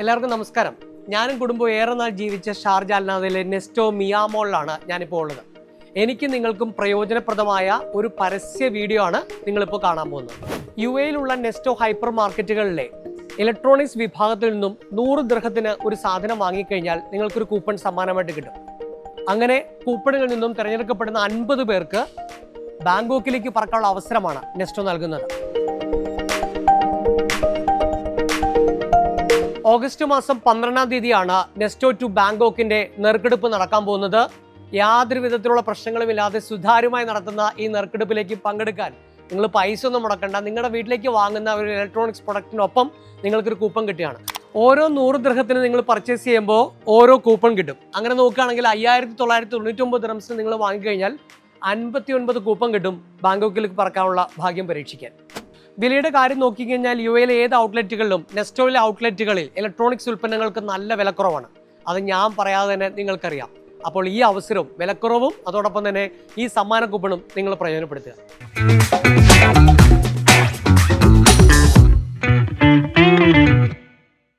എല്ലാവർക്കും നമസ്കാരം. ഞാനും കുടുംബവും ഏറെ നാൾ ജീവിച്ച ഷാർജ അല്ലാതെ നെസ്റ്റോ മിയാമോളിലാണ് ഞാനിപ്പോൾ ഉള്ളത്. എനിക്ക് നിങ്ങൾക്കും പ്രയോജനപ്രദമായ ഒരു പരസ്യ വീഡിയോ ആണ് നിങ്ങളിപ്പോൾ കാണാൻ പോകുന്നത്. യു എയിലുള്ള നെസ്റ്റോ ഹൈപ്പർ മാർക്കറ്റുകളിലെ ഇലക്ട്രോണിക്സ് വിഭാഗത്തിൽ നിന്നും നൂറ് ദൃഹത്തിന് ഒരു സാധനം വാങ്ങിക്കഴിഞ്ഞാൽ നിങ്ങൾക്കൊരു കൂപ്പൺ സമ്മാനമായിട്ട് കിട്ടും. അങ്ങനെ കൂപ്പണുകളിൽ നിന്നും തിരഞ്ഞെടുക്കപ്പെടുന്ന അൻപത് പേർക്ക് ബാങ്കോക്കിലേക്ക് പറക്കാനുള്ള അവസരമാണ് നെസ്റ്റോ നൽകുന്നത്. ഓഗസ്റ്റ് മാസം പന്ത്രണ്ടാം തീയതിയാണ് നെസ്റ്റോ ടു ബാങ്കോക്കിന്റെ നെറുക്കെടുപ്പ് നടക്കാൻ പോകുന്നത്. യാതൊരു വിധത്തിലുള്ള പ്രശ്നങ്ങളുമില്ലാതെ സുതാര്യമായി നടത്തുന്ന ഈ നെറുക്കെടുപ്പിലേക്ക് പങ്കെടുക്കാൻ നിങ്ങൾ പൈസ ഒന്നും മുടക്കണ്ട. നിങ്ങളുടെ വീട്ടിലേക്ക് വാങ്ങുന്ന ഒരു ഇലക്ട്രോണിക്സ് പ്രൊഡക്റ്റിനൊപ്പം നിങ്ങൾക്കൊരു കൂപ്പൺ കിട്ടുകയാണ് ഓരോ നൂറ് ദ്രഹത്തിന് നിങ്ങൾ പർച്ചേസ് ചെയ്യുമ്പോൾ ഓരോ കൂപ്പൺ കിട്ടും. അങ്ങനെ നോക്കുകയാണെങ്കിൽ അയ്യായിരത്തി തൊള്ളായിരത്തി തൊണ്ണൂറ്റൊമ്പത് ദ്രംസ് നിങ്ങൾ വാങ്ങിക്കഴിഞ്ഞാൽ അൻപത്തി ഒൻപത് കൂപ്പൺ കിട്ടും ബാങ്കോക്കിലേക്ക് പറക്കാനുള്ള ഭാഗ്യം പരീക്ഷിക്കാൻ. വിലയുടെ കാര്യം നോക്കിക്കഴിഞ്ഞാൽ യു എയിലെ ഏത് ഔട്ട്ലെറ്റുകളിലും നെസ്റ്റോയിലെ ഔട്ട്ലെറ്റുകളിൽ ഇലക്ട്രോണിക്സ് ഉൽപ്പന്നങ്ങൾക്ക് നല്ല വിലക്കുറവാണ്. അത് ഞാൻ പറയാതെ തന്നെ നിങ്ങൾക്കറിയാം. അപ്പോൾ ഈ അവസരവും വിലക്കുറവും അതോടൊപ്പം തന്നെ ഈ സമ്മാന കൂപ്പണും നിങ്ങൾ പ്രയോജനപ്പെടുത്തുക.